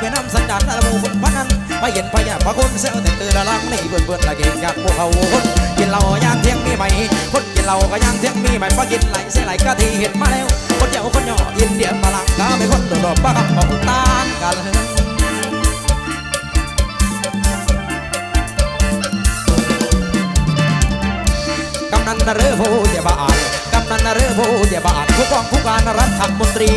ไปนำสัญญาณละมูคนพนันไปเห็นพญาพระคนเซลแต่เตือนละลังในเบื่อเบื่อละเก่งอยากพวกเขาคนกินเหล้าย่างเที่ยงมีไหมคนกินเหล้าก็ย่างเที่ยงมีไหมพอกินไหลเสียไหลก็ทีเห็นมาแล้ว คนเจ้าคนย่ออินเดียฝรั่งก็ไม่คนโดดดอกบ้าของตานกันกำนันนเรือโพเดียบาน นันนเรือโพเดียบานผู้กองผู้การรัฐมนตรี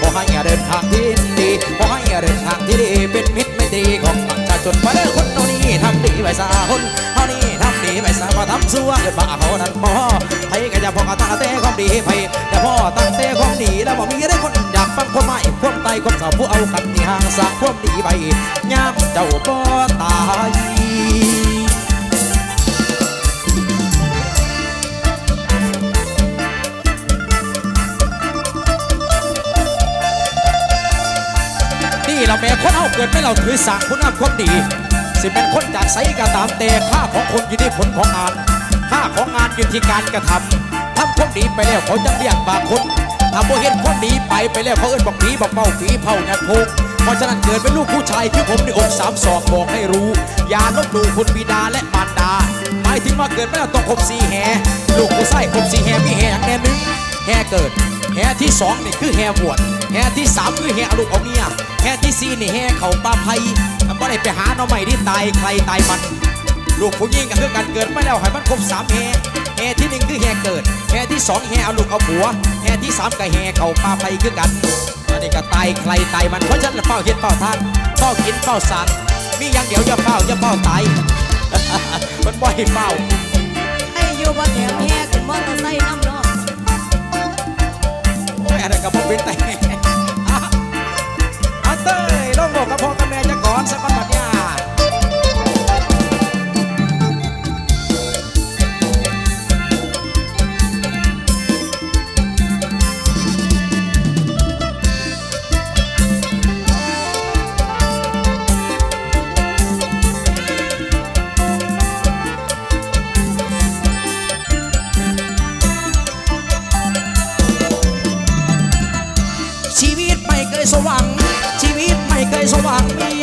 ขอให้เดินทางที่ดีขอให้เดินทางที่ดีเป็นมิตรไม่ตรีของประชาชนมาเด้อคนนี้ทำดีไว้สาคนเอานี้ทำดีไว้สาพอทำซัวเกิดบ้าเขานั้นพอให้ก็จะพอตั้งแต่ความดีให้แต่พ่อตั้งแต่ความดีแล้วบอกมีได้คนอยากฟังความไม่ความไตความสาวผู้เอากันที่ห่างสาความดีไปยามเจ้าก็ตาย นี่เราแม่คนเอาเกิดไม่เราถือสางคุณงามความดี สิเป็นคนจากไสก็ตามแต่ค่าของคนอยู่ที่ผลของงานค่าของงานอยู่ที่การกระทำทำความดีไปแล้วเขาจะเรียกบางคนถ้าบ่เห็นความดีไปไปแล้วเขาเอิ้นบอกผีบอกเมาผีเผายันโพงเพราะฉะนั้นเกิดเป็นลูกผู้ชายคือผมในอกสามศอกบอกให้รู้ อย่าลบหลู่คุณบิดาและมารดาหมายถึงว่าเกิดไม่แล้วต้องคบสีแห่ลูกผู้ชายคบสีแห่มีแห่อย่างแน่หนึง แห่เกิด แห่ที่สองนี่คือแห่บวชแห่ที่สามคือแห่ลูกเอาเมียแห่ที่สี่นี่แห่เขาปลาไผ่มันบ่ได้ไปหาหน่อใหม่ที่ตายใครตายมัน ลูกผู้หญิงก็คือการเกิดไม่แล้วให้มันครบสามแห่แห่ที่หนึ่งคือแห่เกิดแห่ที่สองแห่เอาลูกเอาผัวแห่ที่สามก็แห่เขาปลาไผ่คือกันอันนี้ก็ตายใครตายมันเพราะฉะนั้นเฝ้าเฮ็ดเฝ้าทานเฝ้ากินเฝ้าสั่งมีอย่างเดียวอย่าเฝ้าอย่าเฝ้าตายมันบ่ให้เฝ้าให้อยู่บ่แถวแห่ขึ้นมอเตอร์ไซค์น้ำ อ้ยอะไรกับพ่อเป็นแต่อะเอาเต้ยลองบอกกับพ่อกับแม่จะก่อนสักวันบัดเนี่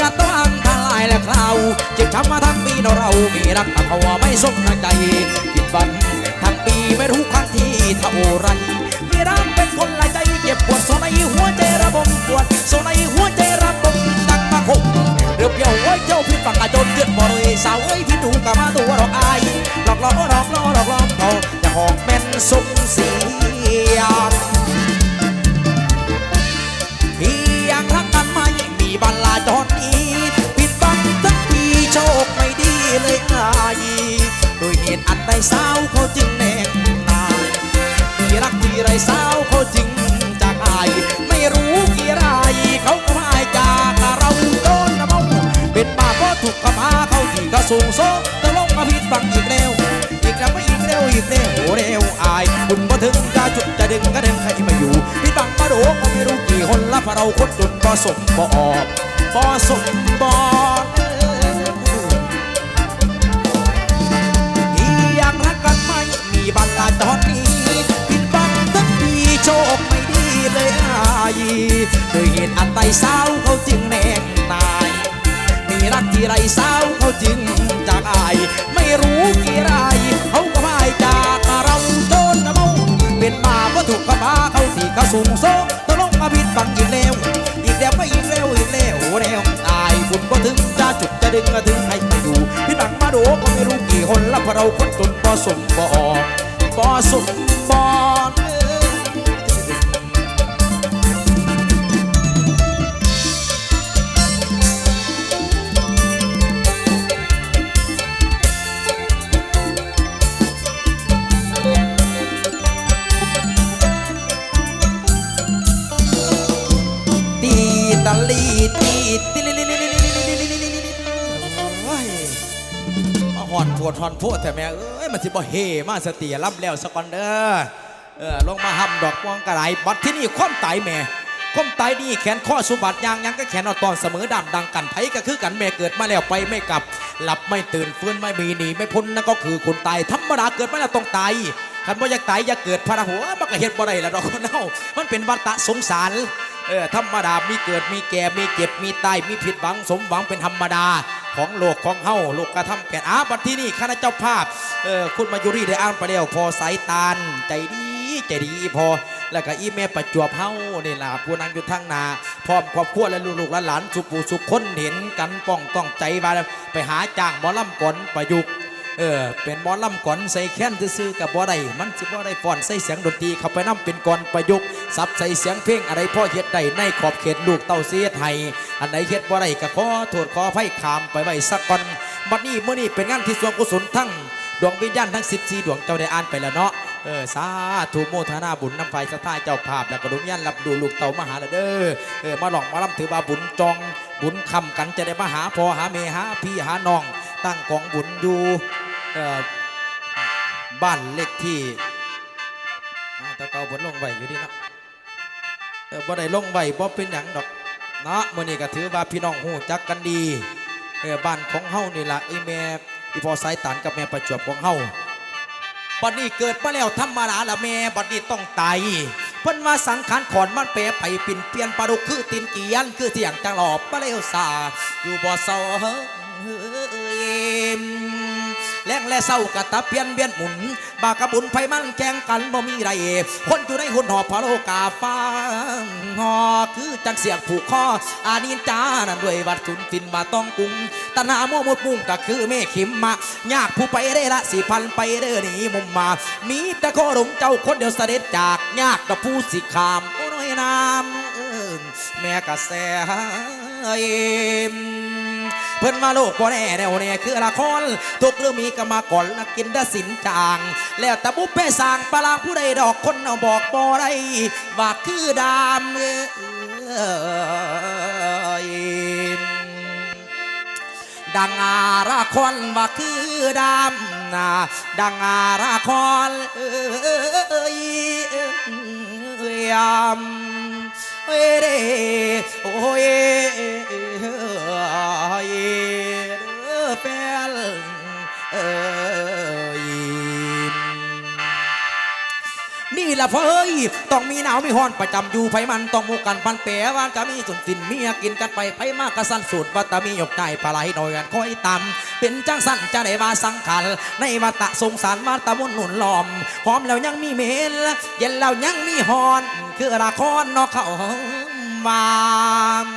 ว่างมีอัตวันทลายและคราวเจ็บช้ำมาทั้งปีเราเรามีรักแต่ภาวะไม่สมใจผิดบันทั้งปีไม่รู้ครั้งที่เท่าไรมีรักเป็นคนหลายใจเจ็บปวดโซในหัวใจระบมปวดโซในหัวใจระบมดังมาคงเรือเปรียวไว้เจ้าพิษปากกาจนเกิดบ่เลยสาวเอ้ยที่ดูกับมาตัวหลอกอายหลอกหลอกหลอกหลอกหลอกหลอกเขาจะหอกแม่นสมสี เลยอายโดยเหตุอันใดสาวเขาจึงแน่งนายพี่รักที่ไรสาวเขาจึงจากอาย ไม่รู้กี่รายเขาก็ไม่จากเราโดนนะเมาเป็นบ้าเพราะถูกขมาเขาที่เขาสูงโซจะลงมาผิดบังอีกแล้วอีกแล้วไม่อีกเร็วอีกเร็วเร็วอาย คุณมาถึงจะจุดจะดึงก็ดึงใครมาอยู่พี่บังมาโดก็ไม่รู้กี่คนละพะเราคนจนบ่สมบ่ออกบ่สมบ่ บัลาตอนนี้ผิดบังทั้งปีโชคไม่ดีเลยอายโดยเหตุอันใดสาวเขาจึงแน่งนาย มีรักที่ไรสาวเขาจึงจากอาย ไม่รู้กี่ไรเขาก็พ่ายจากเราโจนนะเมาเป็นมาเพราะถูกกระบาเขาที่เขาสูงโซ่ตลงมาผิดบังอีกแล้ว อีกแล้วไม่อีกแล้วอีกแล้วแล้วตายบุญก็ถึงจะจุดจะดึงก็ถึงให้มาอยู่พี่บังมาดูก็ไม่รู้กี่คนแล้วพอเราคนจนบ่สมบ่ออก บ่สมบ่ ปวดหอนโพดแต่แม่เอ้ยมันสิบ่เฮมาสติรับแล้วสกอนเด้อเออลงมาห้ำดอกมวงกระไรบัดที่นี่ความตายแม่ความตายนี่แขนข้อสุบัติยางยังก็แขนเอาตอนเสมอดำดังกันไผก็คือกันแม่เกิดมาแล้วไปไม่กลับ หลับไม่ตื่นฟื้นไม่มีหนีไม่พ้นนั่นก็คือคนตายธรรมดาเกิดมาแล้วต้องตายคันว่าอยากตายอยากเกิดพระหัวมันก็เห็นบ่ได้ละดอกคนเฮามันเป็นวัฏสงสารเออธรรมดามีเกิดมีแก่มีเจ็บมีตายมีผิดหวังสมหวังเป็นธรรมดา ของโลกของเฮาโลกกระทำแผ่นอาบัดที่นี่คณะเจ้าภาพเออคุณมายุรีได้อ่านไปแล้วพอสายตาลใจดีใจดีพอ แล้วก็อีแม่ประจวบเฮานี่ล่ะผู้นางอยู่ทางนาพร้อมครอบครัวและลูกหลานสุปูสุขคนเห็นกันป้องต้องใจมาไปหาจ้างหมอลำก่อนประยุกต์ เออเป็นหมอลำก่อนใส่แค้นซื่อกับบ่ได้มันสิบ่ได้ฟ้อนใส่เสียงดนตรีเข้าไปนํเป็นก่อนประยุกต์ซับใส่เสียงเพลงอะไรพ่อเฮ็ดได้ในขอบเขตลูกเต้าเสียไทยอันไหนเฮ็ดบ่ได้ก็ขอโทษขออภัยขามไปไว้สักก่อนบัดนี้มื้อนี้เป็นงานที่สวนกุศลทั้งดวงวิญญาณทั้ง 14 ดวงเจ้าได้อ่านไปแล้วเนาะเออสาธุโมทนาบุญนำไฟสถานเจ้าภาพ แล้วก็ดวงวิญญาณรับดูลูกเต่ามาหาเด้อเออมาหลอกมาล่ำถือว่าบุญจอง บุญคำกันจะได้มาหาพอหาแม่หาพี่หาน้อง ตั้งกองบุญอยู่ บ้านเลขที่อ้าวแตะเกาบนลงไว้อยู่ดีเนาะบ่ได้ลงไว้บ่เป็นหยังดอกเนาะมื้อนี้ก็ถือว่าพี่น้องฮู้จักกันดีบ้านของเฮานี่ละไอแม่อีพอสายตานกับแม่ประจวบของเฮาบัดนี้เกิดมาแล้วธรรมดาละแม่บัดนี้ต้องตายเพิ่นว่าสังขารขอนมันเปรไปปิ่นเปลี่ยนปลาดุกคือตีนเกียนคือเสียงจังหลอบมาเลวซาอยู่บ่เศร้าเฮ้ย แรงและเศร้ากะตะเพียนเบียนหมุน บากระบุญไฟมันแข่งกันบ่มีไรคนอยู่ในหุ่นหอบพะโลกาฟ้าหอคือจังเสียงผูกคออานินจานั่นด้วยวัดสุนทินมาต้องกรุงตัณหามัวมุดมุ่งก็คือเมฆขิมมายากผู้ไปได้ละสี่พันไปเด้อหนีมุมมา มีแต่ข้อหลงเจ้าคนเดียวเสด็จจากยากกับผู้สิขามโอ้น้อยน้ำแม่กระแสเอ เพิ่นมาโลกบ่แน่แนวแน่คือละครทุกเรื่องมีกรรมาก่อนนักกินได้สินจาง แล้วต่บุพเพสร้างปลางผู้ใดดอกคนเอาบอกบ่ได้ว่าคือดามเอ้ดังอาราคอนว่าคือดามนาดังอาราคอนเอ้ยเอ้ยยาม เอ้ยเด้โอ้ยเด้อแฟนเอนี่ละเฟ้ยต้องมีหนาวมีฮ้อนประจำอยู่ไผมันต้องหมูกันปันแปรวานก็มีสุนสินเมียกินกันไปไผมากกระสันสูตรวัตมีหยกใจปลาไหลหน่อยกันคอยตำเป็นจังสันจะได้ว่าสังขารในวัตะสงสารวัตะมุนหนุนหลอมหอมแล้วยังมีเมลเย็นแล้วยังมีฮอน คือละครนอกเขาวาม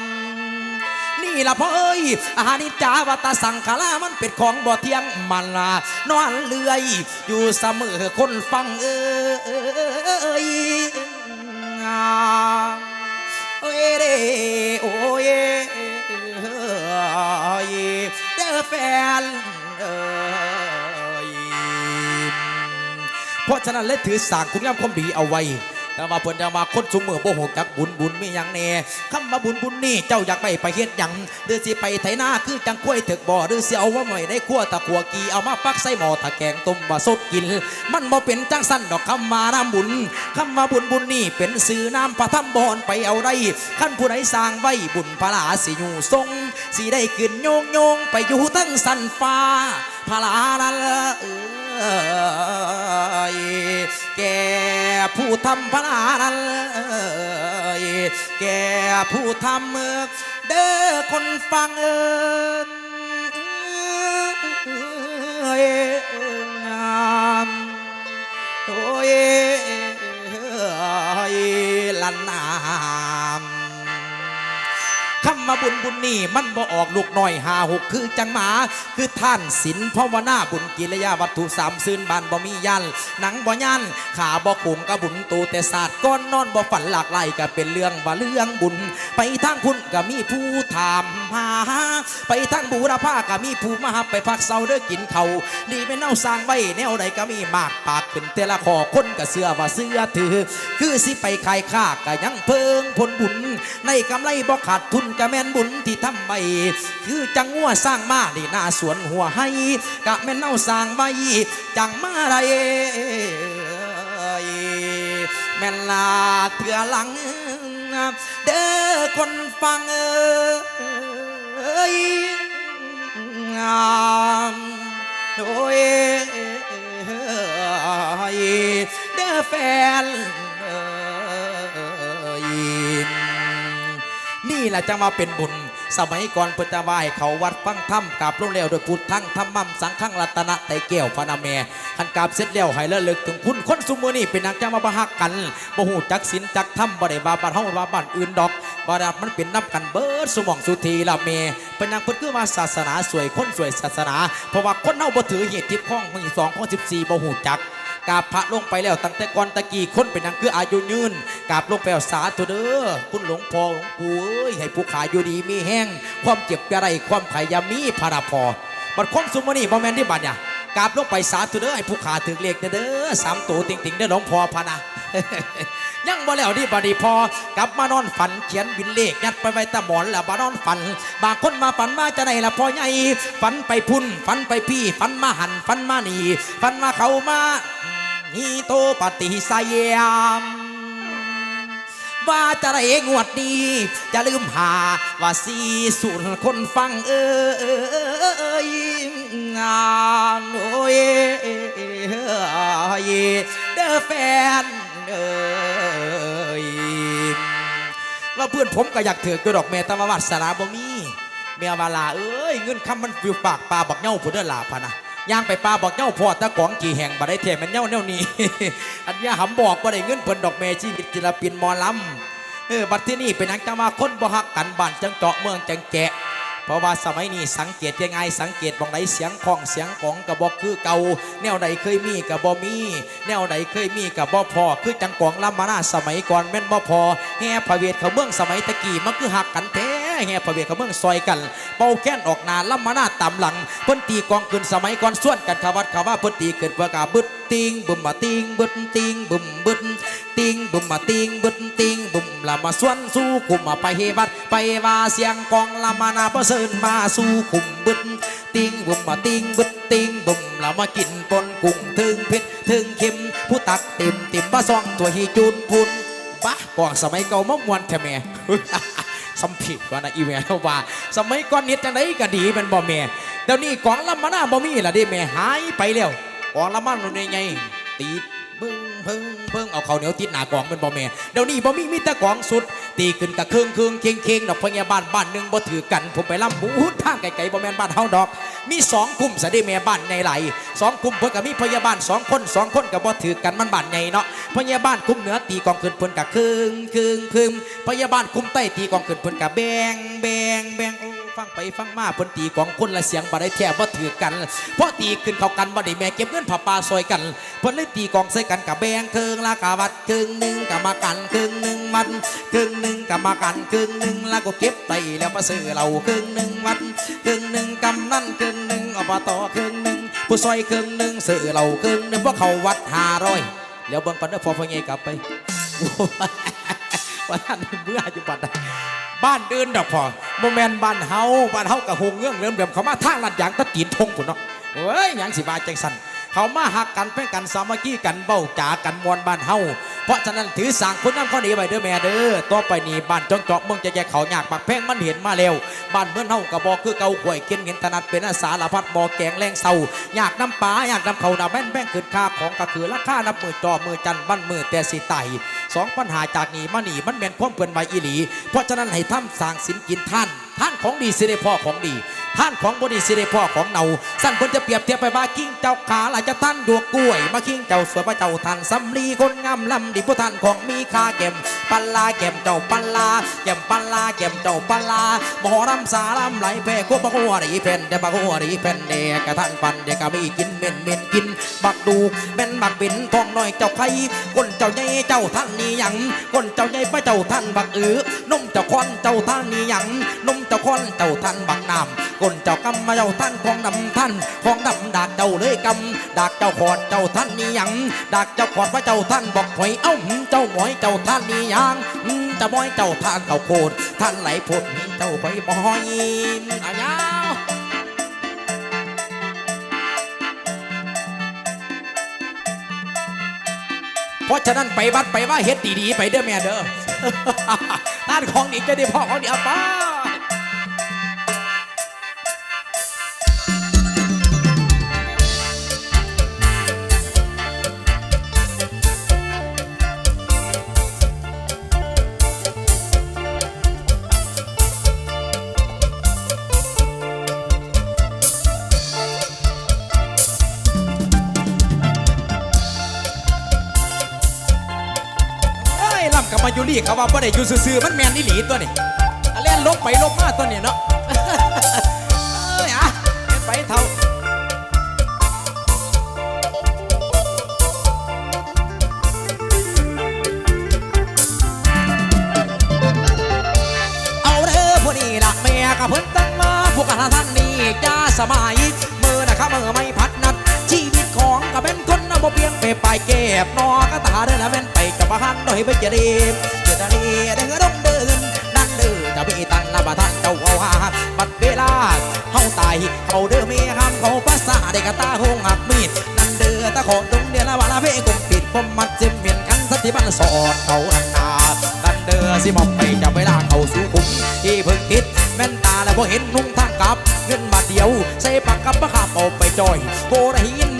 นี่ละพ่อเอ้ยอาหารนิจาวัตสังขารมันเป็นของบ่เที่ยงมันละนอนเลื่อย อยู่เสมอคนฟังเอ้ยโอ้ยเด้โอ้ยเด้อแฟนเอ้ยเพราะฉะนั้นเลยถือสางคุณงามความดีเอาไว้ แต่ว่าเพิ่นจะมาคนสมมือบ่ฮู้จักบุญบุญมีหยังแน่คำว่าบุญบุญนี่เจ้าอยากไปไปเฮ็ดหยังหรือสิไปไถนาคือจังกล้วยถึกบ่หรือสิเอาว่าไว้ในครัวตะขัวกีเอามาปักใส่หม้อตะแกงต้มมาสดกิน มันบ่เป็นจังสั้นดอกคำมาน้ำบุญคำว่าบุญบุญนี่เป็นสื่อน้ำพระธรรมบอนไปเอาได้ขั้นผู้ใดสร้างไว้บุญพระลาสิอยู่ทรงสิได้ขึ้นโยงโยงไปอยู่ทั้งสันฟ้าพระลาลันเออ แก่ผู้ทำพระนั้นแก่ผู้ทำเด้อคนฟังเอยงามโอ้ย คำว่าบุญบุญนี่มันบ่ออกลูกหน้อยหาหกคือจังหมา คือท่านศีลภาวนาบุญกิริยาวัตถุสามซื่นบานบ่มียันหนังบ่ยันขาบ่ขุมกะบุญตูแต่ศาสตร์ก้อนนอนบ่ฝันหลากหลก็เป็นเรื่องว่าเรื่องบุญ ไปทางคุณก็มีผู้ถามหาไปทางบูรพาก็มีผู้มาหับไปพักเศร้าเด้อกินเขาดีเป็นเน่าสร้างไว้แนวใดก็มีมากปากขึ้นแต่ละขอคนก็เสื้อว่าเสื้อถือ คือสิไปขายข้าก็ยังเพิงผลบุญ ในกำไรบ่ขาดทุนก็แม่นบุญที่ทำไปคือจังงัวสร้างมานี่หน้าสวนหัวให้กะแม่นเน่าสร้างไว้จังมาไรแม่นลาเถื่อหลัง เด้อคนฟังเอ้ยงามโดยเด้อแฟนเอ้ย แหละจะมาเป็นบุญ สมัยก่อนเปิดจะไหว้เขาวัดฟังถ้ำกราบลงแล้วโดยพุทธังธรรมัมสังฆังรัตนะไตรแก้วพระนาแม่ขันกราบเสร็จแล้วให้ระลึกถึงคุณคนสุมือนี่เป็นนางจะมาบหักกันบ่หูจักศีลจักธรรมบ่ได้บาบ้านเฮาว่าบ้านอื่นดอกบ่ได้มันเป็นนับกันเบิดสมองสุธีละเมเป็นนางเพิ่นคือว่าศาสนาสวยคนสวยศาสนาเพราะว่าคนเฮาบ่ถือเหตุที่ข้องของ2ข้อ14บ่หูจัก กาบพระลงไปแล้วตั้งแต่ก่อนตะกี้คนเป็นนางคืออายุยืนกาบลงไปแล้วสาธุเด้อคุณหลวงพ่อหลวงปู่เอ้ยให้ผู้ขาอยู่ดีมีแห้งความเจ็บจะไรความไขยามีพาราพอบัดคนสุมานี่บ่แมนที่บัดเนี่ยกาบลงไปสาธุเด้อให้ผู้ขาถึงเลขเด้อสามตัวติ่งๆเด้อหลวงพ่อพะนะยังบ่แล้วที่บัดนี้พอกลับมานอนฝันเขียนบินเลขยัดไปไว้ตะหมอนแล้วมานอนฝัน บางคนมาฝันว่าจะได้ละพ่อใหญ่ฝันไปพุ่นฝันไปพี่ฝันมาหันฝันมาหนีฝันมาเขามา ฮีโตปฏิสยามว่าจะได้งวดดีจะลืมหาว่าสีสุนคนฟังเอ้ยงานโอ้ยเด้อแฟนเอ้ยว่าเพื่อนผมก็อยากถือกระดอกแม่ตะวัดสาราบ่มีเมียมาลาเอ้ยเงินคำมันฟิวปากปลาบักเง่าผู้เด้อลาพะนะ ย่างไปปลาบักเง่าพอตะกองกี่แห่งบ่ได้เทมันเง่าแนวนี้ อันเนี้ยหำบอกว่าได้เงินเพิ่นดอกแม่ชีวิตศิลปินมอลำเออบัดที่นี่เป็นนังจะมาคนบ่ฮักกันบ้านจังเจาะเมืองจังแกะ เพราะว่าสมัยนี้สังเกตยังไงสังเกตบองไหนเสียงของเสียงของกระบอกคือเก่าแนวใดเคยมีกระบอมี แนวใดเคยมีกระบอพอคือจังกองลำมานาสมัยก่อนแม่นบ่พอแห่พระเวทเขาเมืองสมัยตะกี้มันคือหักกันแท้ แห่พระเวทเขาเมืองซอยกัน เป่าแค้นออกนาลำมานาตามหลังเพิ่นตีกองขึ้นสมัยก่อนส่วนกันขวัดขว่าเพิ่นตีเกิดเพื่อกาบึดติงบึมมาติงบึดติงบึมบึดติงบุมมาติงบึดติงบุมละมาส่วนสู้คุมมาไปเฮบัดไปว่าเสียงกองละมานาประเสริญมาสู้คุมบึดติงบุมมาติงบึดติงบุมละมากินปนกุ้งถึงเผ็ดถึงเค็มผู้ตักเต็มเต็มบ้าซองตัวฮีจูนพุนบ้ากองสมัยเก่ามะมวนแท้แม่ สัมผิดว่านะอีเมลว่า สมัยก่อนนิดจังไดก็ดีเป็นบ่เม่เดี๋ยวนี้กองละมานาบ่มีละเดิแม่หายไปแล้วกองละมันในไงตี เพิ่งเพิ่งเอาเขาวเหนียวติดหนากองเป็นบ่แม่เดี๋ยวนี้บ่มีมีแต่กองสุด ตีขึ้นกะเครื่องเครื่องเคียงเคียงดอกพญาบ้านบ้านหนึ่งบ่ถือกันผมไปล่ำบูดทางไกลๆบ่แม่นบ้านเฮาดอก มีสองกลุ่มสะเดแม่บ้านในไหลสองกลุ่มเพิ่นก็มีพยาบาลสองคนสองคนก็บ่ถือกันมันบ้านใหญ่เนาะพยาบาลกลุ่มเหนือตีกองขึ้นเพิ่นกะเครื่องเครื่องเครื่องพยาบาลกลุ่มใต้ตีกองขึ้นเพิ่นกะแบงแบงแบงโอ ฟังไปฟังมาเพิ่นตีกองคนละเสียงบ่ได้แท้บ่ถือกันเพราะตีขึ้นเข้ากันบ่ได้แม่เก็บเงินผ้าป่าซอยกันเพิ่นเลยตีกองใส่กันกับแบงเครื่องละกะวัดเครื่งหนึ่งกะมากันเครื่งหนึ่งมันเครื่งหนึ่งกะมากันเครื่งหนึ่งแล้วก็เก็บไตแล้วมาซื้อเราเครื่งหนึ่งวัดเครื่งหนึ่งกำนั่นเครื่งหนึ่งอบตเครื่งหนึ่งผู้ซอยเครื่งหนึ่งซื้อเราเครื่งหนึ่งพวกเขาวัดห้าร้อยแล้วเบิ่งก่อนเด้อพอพ่อใหญ่กลับไปว่าท่านเบื่ออยู่บัดใดบ้านเดินดอกพอ โมแมนบ้านเฮาบ้านเฮากับหงเงื่องเริ่มเดิมเขามาทางลัดยางตะกีนทงพุ่นเนาะเฮ้ยหยังสิบาจังสัน เขามาหักกันเพ่งกันสามัคคีกันเบ้าจากันมวนบ้านเฮาเพราะฉะนั้นถือสางคุณน้ำข้อดีไว้เด้อแม่เด้อต่อไปนี้บ้านจองเจาะเมืองจะแยกเขาอยากปักแพงมันเห็นมาแล้วบ้านเมืองเฮากับบ่คือเก่าข่วยเกินเห็นถนัดเป็นอาสาละพัดบ่อแกงแรงเศร้าอยากน้ำปลาอยากน้ำเขาน้ำแม่นแบ่งขึ้นค่าของก็คือราคานับมือจอมือจันบ้านมือแต่สิไตสองปัญหาจากนี้มาหนีมันแม่นความเกินใบอีหลี เพราะฉะนั้นให้ท่าสางสินกินท่าน ท่านของดีสิได้พ่อของดีท่านของบดีสิได้พ่อของเนาสั้นคนจะเปรียบเทียบไปว่ากิ้งเจ้าขาหลายจะท่านดวกกล้วย มากิ้งเจ้าสวยพระเจ้าท่านสำลีคนงามลำดีผู้ท่านของมีค่าแก้มปัลลาแก้มเจ้าปัลลาแก้มปัลลาแก้มเจ้าปัลลาหมอรำสารำไหลแพ่ควบกัวดีแผ่นเดบกัวดีแผ่นเดกระท่านปันเดกะมีกินเม่นเม่นกิน บักดูแม่นบักบินทองน้อยเจ้าไข่คนเจ้าใหญ่เจ้าท่านนี่ยังคนเจ้าใหญ่พระเจ้าท่านบักอือนมเจ้าคอนเจ้าท่านนี่ยังนมจ้าคอนเจ้าท่านบักน้ำคนเจ้ากำมาเจ้าท่านของดำท่านของดำดากเจ้าเลยกำดากเจ้าขอดเจ้าท่านนี่ยังดากเจ้าขอดพระเจ้าท่านบอกหอยเอ้าหืมเจ้าหมอยเจ้าท่านนี่ยังจ้าหมอยเจ้าท่านเขาโคตรท่านไหลผดเจ้าหอยบอยอายาวเพราะฉะนั้นไปวัดไปว่าเฮ็ดดีๆไปเด้อแม่เด้อด้านของดีจะได้พ่อของดีเอาป้า มาอยุรีเขาว่าบ่ได้อยู่ซื่อๆมันแม่นอีหลีตัวนี่เล่นลบไปลบมาตัวนี่เนาะเอ้ยอะเล่นไปเท่าเอาเด้อผู้นี้ละแม่กับเพิ่นตั้งมาพวกกันท่านนี่จ้าสมัยมือนะครับมือไม่พ เพียงไปไปเก็บนอก็ตาเดินนะเป็นไปกับบ้านโดยไปจะดีเจตนีเด้อดงเดินนั่นเด้อจะมีตันละบ่ทันเจ้าเอาหาบัดเวลาเฮาตายเขาเด้อมีห้ามเขาภาษาได้กะตาหงหักมีดนั่นเด้อตะขอตรงเดียละวาละเพกงปิดผมมัดเจมเมียนกันสติบันสอดเขานันนานั่นเด้อสิมองไปจะเวลาเขาสู่คุมที่เพิ่งติดแม่นตาแล้วบ่เห็นนุ่งทางกลับเงินบาทเดียวใส่ปากกับปะขาบเอาไปจอยโบได้ยิน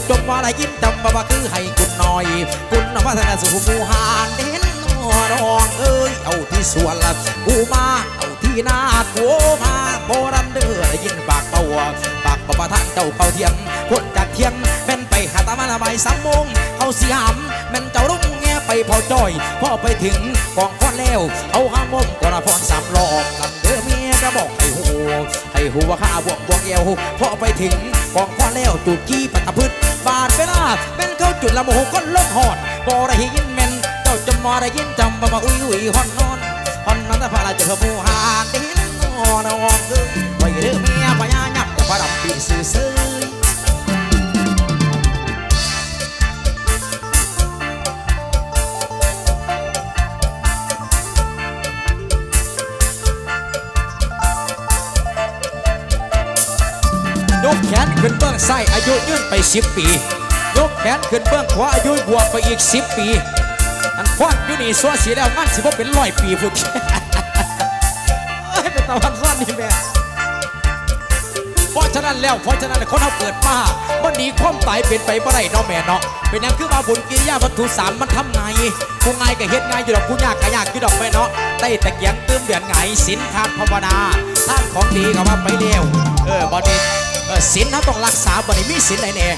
จ้าจงว่าได้ยินจำว่าว่าคือให้กุณหน่อยกุณว่าทางสู่หมูหานเด่นนอรองเอ้ยเอาที่สวนละกูมาเอาที่นากูมาโบรันเด้อได้ยินปากเบาปากประทานเจ้าเข้าเทียงพ้นจากเทียงแม่นไปหาตามาละใบสามโมงเขาเสียมแม่นเจ้ารุ่งแงไปพอจอยพอไปถึงกองพอนแล้วเอาห้ามมกระพอนสามหลอกกันเด้อเมียจะบอกให้หูให้หัวข้าบวกบวกเอวพอไปถึงกองพ่อแล้วจุดจี้ปัตตพืช บาทเวลาเป็นเข้าจุดละโมโหก็ลดหอดบอระหินแม่นเจ้าจะมอระยินจำบ่มาอุ้ยอุ้ยฮอนนอนฮอนนอนแต่พาราจะขมูหานเด่นนอนนอนเด้อไปเรื่อเมียพญายับจะพระดำปีซื่อ อายอายุยืนไปสิบปี ยกแขนขึ้นเบื้องขวาอายุบวกไปอีกสิบปี อันควันอยู่นี่สัวสีแล้วงั้นสิบ่เป็นร้อยปีพุ่นเอ้ยเป็นตะวันซ่อนนี่แม่เพราะฉะนั้นแล้วเพราะฉะนั้นแล้วคนเราเกิดมามันดีความตายเป็นไปบ่ได้เนาะแม่เนาะเป็นหยังคือว่าบุญกิริยาวัตถุสามมันทำไงกูไงก็เฮ็ดไงายอยู่ดอกกูยากก็ยากอยู่ดอกแม่เนาะได้ตะเกียงเติมเดือนไงศีลทานภาวนาท่านของดีก็ว่าไปเร็วเออบ่นี้ ออศีลเขาต้องรักษาบ่นี้มีศีลไหนแน่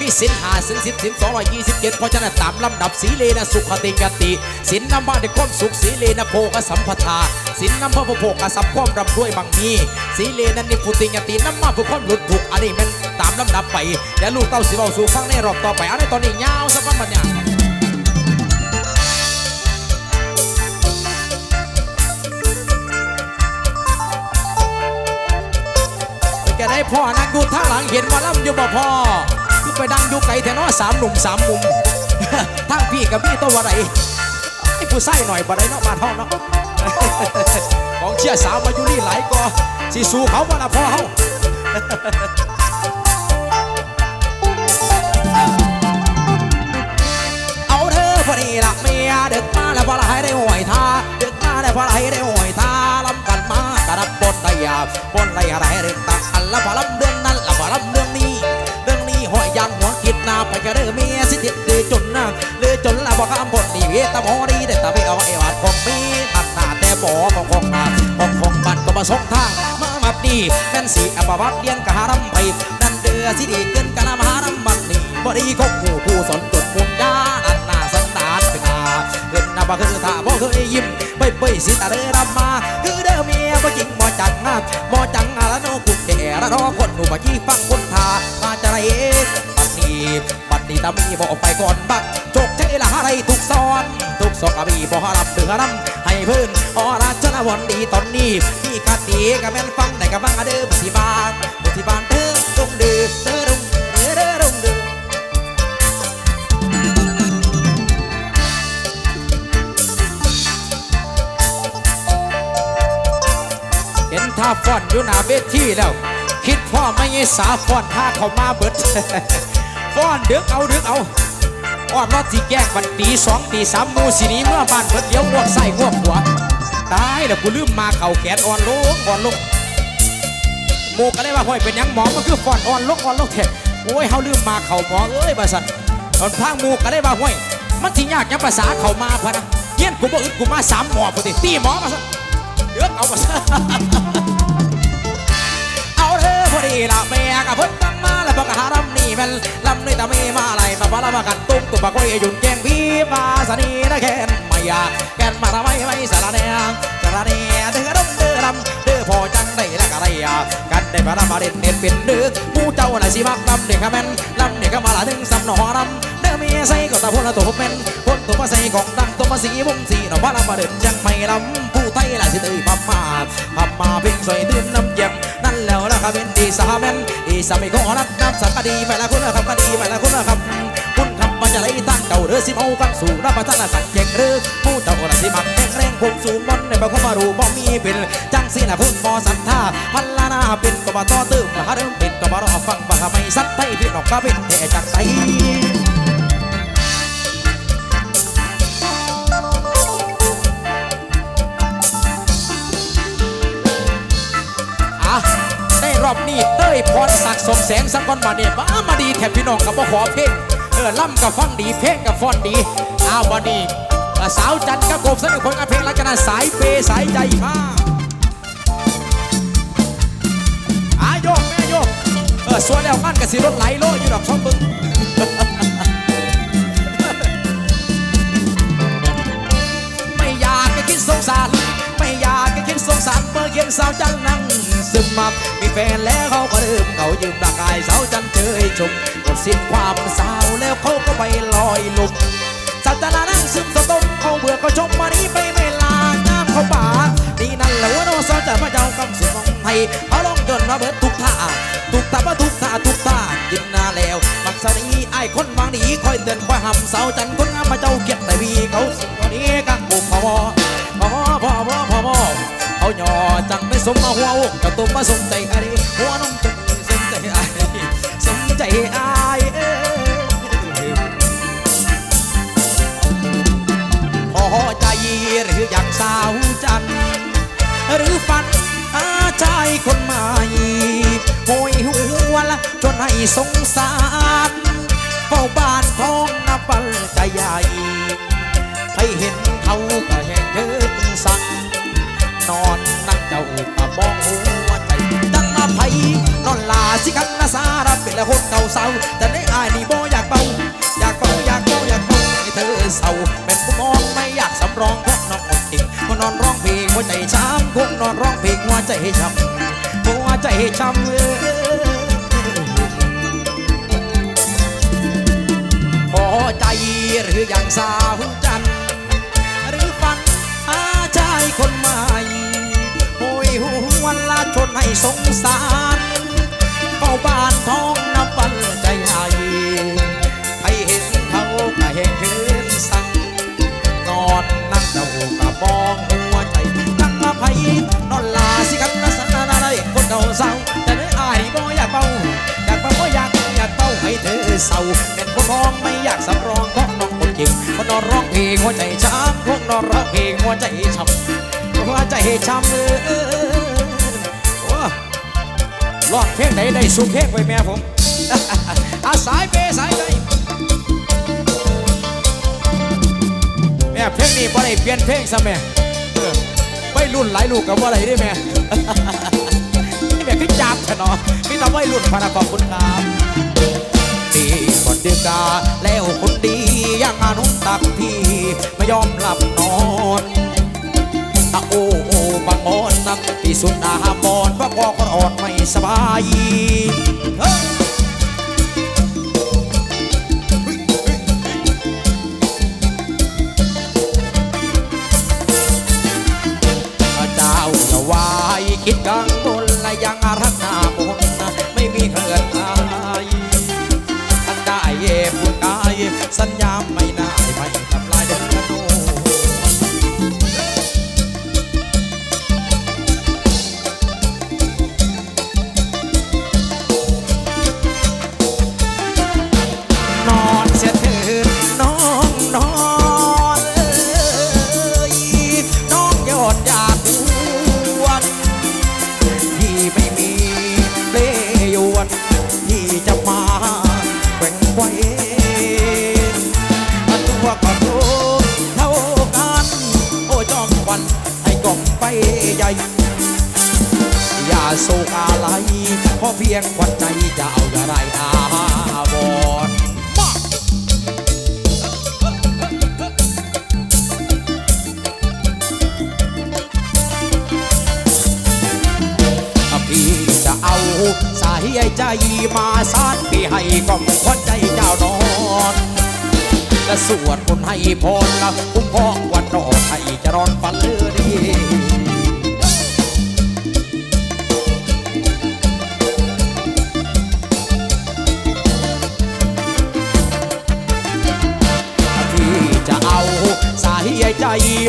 มีสินหาสินสิบสินสองร้อยยี่สิบเจ็ดเพราะฉะนั้นตามลำดับสีเลนะสุขติกติสินนำมาด้วยความสุขสีเลนะโภกสัมปทาสินนำพระโภกสัพความรำด้วยบางมีสีเลนะนิพุติกตินำมาเพื่อความหลุดถูกอันนี้มันตามลำดับไปเดี๋ยวลูกเต้าสิเบาสู่ฟังในรอบต่อไปอันนี้ตอนนี้ยาวสักวันมันยาว ได้พ่อนั่งดูท่าหลังเห็นหมาล่ำอยู่บ่พ่อคือไปดังอยู่ไกลแถวน้อสามหนุ่มสามมุมทั้งพี่กับพี่ตัวอะไรไอ้ผู้ใส่หน่อยบ่ได้เนาะมาเท่าเนาะของเชียร์สาวมาอยู่นี่หลายก็สิสู้เขาบ่ละพ่อเฮาเอาเด้อพอดีละเมียเด็กมาแล้วพอละให้ได้หวยท่าเด็กมาแล้วพอละให้ได้หวยท่าลำกันมากระดับบนได้ยาบนไรอะไรเรื่องตักอัน ละพอลำเดือนนั้นละพอลำเดือนนี้ เรื่องนี้หอยยันหัวคิดนาไปกระเด้อเมียสิติดเดือจนนะเดือจนละบอกคำบนนี่เวตาหมอดีได้ตาไปเอาไอ้วาดของมีตัดหน้าแต่บ่ของของนาของของบ้านก็มาสองทางมามับดีแม่นสีอภวัตเลี้ยงกะหารำไปนั่นเดือสิดีเกินกะนามหารำบัดนี้บ่ดีของผู้ผู้สนจดมุนยาอันหน้าสันดานเป็นอาเกินนาบ่คือท่าบ่เคยยิ้มไปไปสิตาเด้อรำมาคือเด้อเมียบ่จริงบ่จังงามบ่จังอะละโนก กแก่ละรอคนหนูบ่ยี่ฟังคนทามาจะไรบัดนี้บัดนี้ตามีบอกไปก่อนบักจกใจละอะไรทุกซอน ทุกศอกอะมีบ่รับเดือรำให้เพิ่อนอราชนวันดีตอนนี้พี่คาดีก็แม่นฟังได้ก็ฟังอเด้อบุติบานบุติบานเด้อดงเด้อเด้อดงเด้อเด้อดงเด้อเห็นท่าฟอนอยู่หน้าเวทีแล้ว คิดพ่อไม่ยสาฟ้อนท่าเข้ามาเบิดฟ้อนเดึกเอาเดึกเอาอ้อนรอดที่แก้งบันตีสองตีสามมูสีนี้เมื่อบ้านเบิดเดี๋ยวงวกใส่งวกหัวตายแล้วกูลืมมาเข่าแขนอ่อนลงอ่อนลงโมก็เลยว่าห้อยเป็นยังหมอมันคือฟ้อนอ่อนลงอ่อนลงเถอะโอ้ยเฮาลืมมาเข่าหมอเอ้ยบาสันตอนพางหมูก็เลยว่าห้อยมันที่ยากยังภาษาเข่ามาพะนะเงี้ยกูบ่อึดกูมาสามหมอพอดีตีหมอมาซะเดือกเอามาซะ ดีละแม่กับพิ่นตั้งมาแล้วบอกหารำนี่แม่นลำนี่ตามีมาไหลมาบ้าละมากันตุ้มตุบปากไว้ยุ่นแกงพี่มาสนีนะแค้นไม่ยาแกนมาทำไมไม่สารแนงสารแนงเดือดเดือดเดือพอจังได้ละกะไรยากันได้มาทำมาเด่นเด่นเป็นเดือผู้เจ้าน่ะสิมักลำเด็กขแม่นลำเด็กก็มาละถึงสำนอรำเดือมีใส่ก็ตาพูละตัวเป็นคนตัวมาใส่ของดังตัวมาสีมุมสีเนาะพาลำมาเด่นจังไม่ลำผู้ไทยละสิเตยพับมาพับมาเพ่งสวยดื่มน้ำเยี่ยมนั่นแล้ว ละครับเป็นดีสาแม่นดีสามีขอนัดน้ำสักกะดีไปละคุณละครับกะดีไปละคุณละครับคุณทำมันจะไล่ตั้งเก่าเรือสิเมากันสู่รับประทานสักเก่งหรือผู้เจ้าละสิมักแรงแรงผมสู่บอลในบ่เข้ามารู้บ่มีเป็นจังสีนะคุณบ่สันท่าพันลานาเป็นก็มาต่อตื้มหาเริ่มเป็นก็มารอฟังบังไม่สัตย์ไทยพี่น้องก็เป็นแต่จากไสอ่ ยพรศักสมแสงสักก้อนมาเนี่ยมามาดีแถบพี่น้องกับบ่ขอเพลงเออล่ำกับฟังดีเพลงกับฟอนดีอ้าวันนี้สาวจันกับกบสนุกผลงานเพลงลักษณะสายเปย์สายใจมาอาโยกแม่โยกเออสวยแล้วมันกะสิรถไหลโลอยู่ดอกช่องบึงไม่อยากจะคิดสงสารไม่อยากจะคิดสงสารเมื่อเห็นสาวจันนั่ง ซึมมับมีแฟนแล้วเขาก็ลืมเขายืมร่างกายสาวจันเจยชมหมดสิ้นความสาวแล้วเขาก็ไปลอยลุกสาวจันน่ะนั่งซึมสะต้มเขาเบื่อเขาชมมานี้ไปไม่ลาน้ำเขาบาดนี่นั่นแหละว่าโนสาวจะมาเจ้ากำสุนของไทยเขาลองจนมาเบิดทุกท่าทุกท่าว่าทุกท่าทุกท่ายินนาแล้วบักสาวนี้ไอ้คนบางดีคอยเตือนคอยห้ำสาวจันคนงามมาเจ้าเกียรติแต่วีเขา สมมาหัวอกกับตัวมาสมใจไอ้หัวน้องจังสมใจไอ้สมใจไอ้เอ้ยพอใจหรืออยากสาวจัน หรือฝันหาชายคนใหม่โหยหัวละจนให้สงสารเฝ้าบ้านท้องนับปัลใจใหญ่ให้เห็นเขา สารับเป็นละคนเก่าเศร้าแต่ในอายนี่บ่อยากเบาอยากเบาอยากเบาอยากเบาให้เธอเศร้าเป็นผู้มองไม่อยากสำรองเพราะน้องหมดจริงมานอนร้องเพลงหัวใจช้ำคงนอนร้องเพลงหัวใจช้ำหัวใจช้ำเออพอใจหรืออย่างสาวจัน หรือฝันหาชายคนใหม่โอยหวนลาชนให้สงสาร บ้านท้องนับวันใจใหญ่ให้เห็นเขาก็เห็นคืนสั่งนอนนั่งเดากะมองหัวใจจังมาไผนอนลาสิกันนะสันนานาได้คนเก่าเศร้าแต่เนื้ออายบ่อยากเบาอยากเบาบ่อยากอยากเบาให้เธอเศร้าเป็นคนมองไม่อยากสำรองเพราะน้องคนจริงมันนอนร้องเพลงหัวใจช้ำพวกนอนร้องเพลงหัวใจช้ำหัวใจช้ำเออ ร้องเพลงไหนได้สุเพลงไว้แม่ผมอาสายเปสายใจแม่เพลงนี้บ่ได้เปลี่ยนเพลงซะแม่เอไม่รุ่นหลายลูกกับว่าอะไรได้แม่นี่แม่ขึ้นจับแค่นอมีแต่ไม่รุ่นพานาขอบคุณครับมีคนเดียกาแล้วคนดียังอนุตักพี่ไม่ยอมหลับนอนะโอ้โอบางมอนนักที่สุดดาบอนว่าพ่อก็อ่อนไม่สบายเฮ้เจ้าจะวายคิดกังวลและยังรักหน้า มาสานพี่ให้กล่อมควันใจเจ้านอน และสวดมนต์ให้พรละคุ้มครองวันรอดให้เจะรอนฝันเลือดีที่จะเอาสายใจ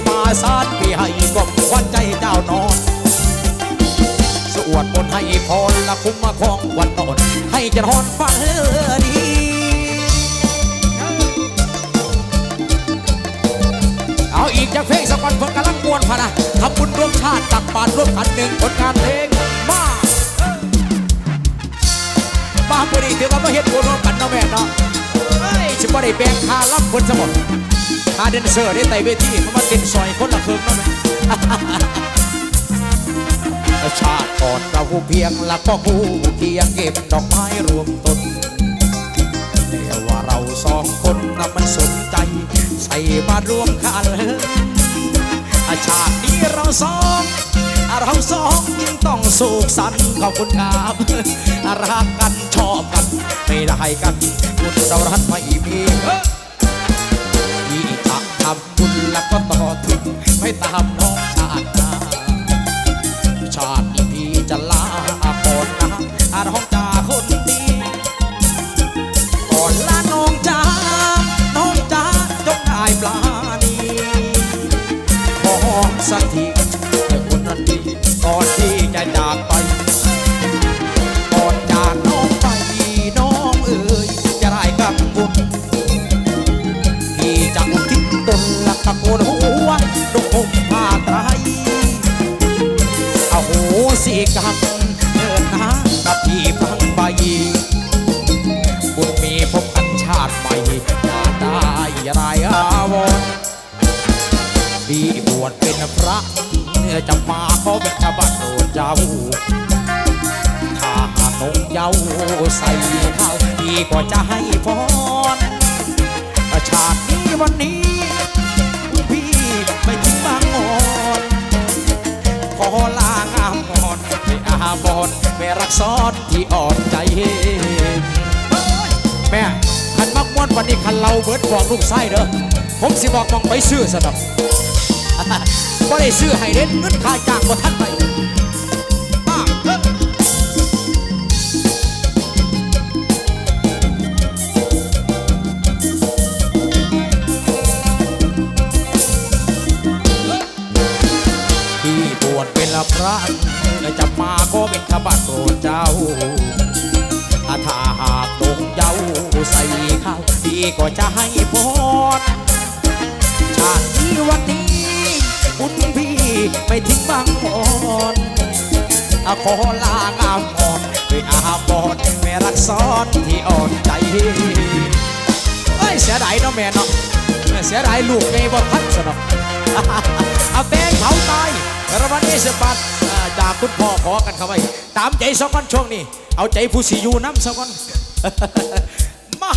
มาสานพี่ให้กล่อมควันใจเจ้านอน สวดมนให้พรละคุ้มมาคองวันนอนให้เจะนอนฝันดีเอาอีกจากเพลงสักวันเพิ่งกำลังมวนพะนะทำบุญร่วมชาติตักบาตรร่วมกันหนึ่งผลงานเพลงมาบ้าบุรีถือว่าไม่เห็นบุญร่วมกันเนาะแม่เนาะเฮ้ยชิบะได้แบ่งค่ารับคนสมดค่าเดนเซอร์ได้ไต่เวทีเขามาเต้นซอยคนละครึ่งเนาะแม่ ก่อนเราเพียงละก็คู่เคียงเก็บดอกไม้รวมต้นแต่ว่าเราสองคนน่ะมันสนใจ ใส่มารวมกันอาชาตินี้เราสองเราสองยิ่งต้องสุขสันต์ขอบคุณครับรักกันชอบกัน ไม่ได้กันคุณเรารักไม่มีที่จะทำบุญแล้วก็ต่อถึงไม่ตาม ดุผมผ้าไตรอโหสิกรรมเดินนะกับพี่พังใบบุญมีพบกันชาติใหม่อย่าได้รายอาวรณ์พี่บวชเป็นพระเนื้อจะมาขอบิณฑบาตโปรดเจ้าถ้าหากนงเย้าใส่ข้าวพี่ก็จะให้พรชาตินี้วันนี้ ลางามงอนไม่อาบอนแม่รักซ้อนที่อ่อนใจ แม่ขันมักม้วนวันนี้ขันเราเบิดบอกลูกไส้เด้อผมสิบอกมองไปซื้อสนับก็ได้ซื้อให้เด่นเงินค่าจ้างบ่ทันไป เอ้ยเสียดายเนาะแม่เนาะเสียดายลูกไงบ่ทันสนอกเอาแบงเผาตายรางวัลเอสบัตจากคุณพ่อขอกันเข้าไปตามใจสองคนช่วงนี้ เอาใจผู้สีอยู่น้ำสองคนมา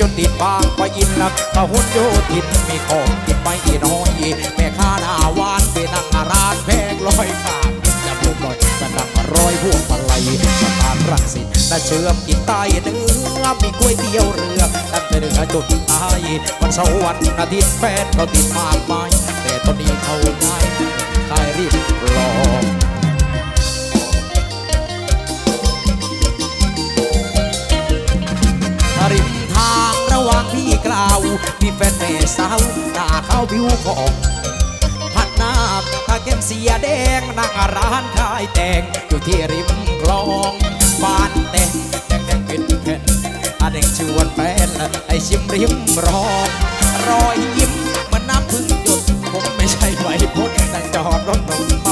จนติดบางไปอินลักพหุนโยธินมีของกินไปอีน้อยแม่ค้าหน้าวานไปนั่งร้านแพงลอยข้างจะบุกลอยก็นั่งร้อยพวงมาลัยสะพานรังสิตน่าเชื่อมกินใต้เนื้อมีก๋วยเตี๋ยวเรือตั้งแต่เรือจนตายวันเสาร์วันอาทิตย์แฟนเขาติดมากมายแต่ตอนนี้เขาได้ขายรีบรอ มีแฟนแม่สาวตาเขาผิวของพัดน้ำตาเข้มเสียแดงนั่งร้านขายแตงอยู่ที่ริมคลองบ้านแตงแตงแตงเป็นเพชนอาเดงชวนแฟนไอชิมริมรองรอยยิ้มมันน้ำพึ่งหยดผมไม่ใช่ไหวพดแต่จอดรถตรง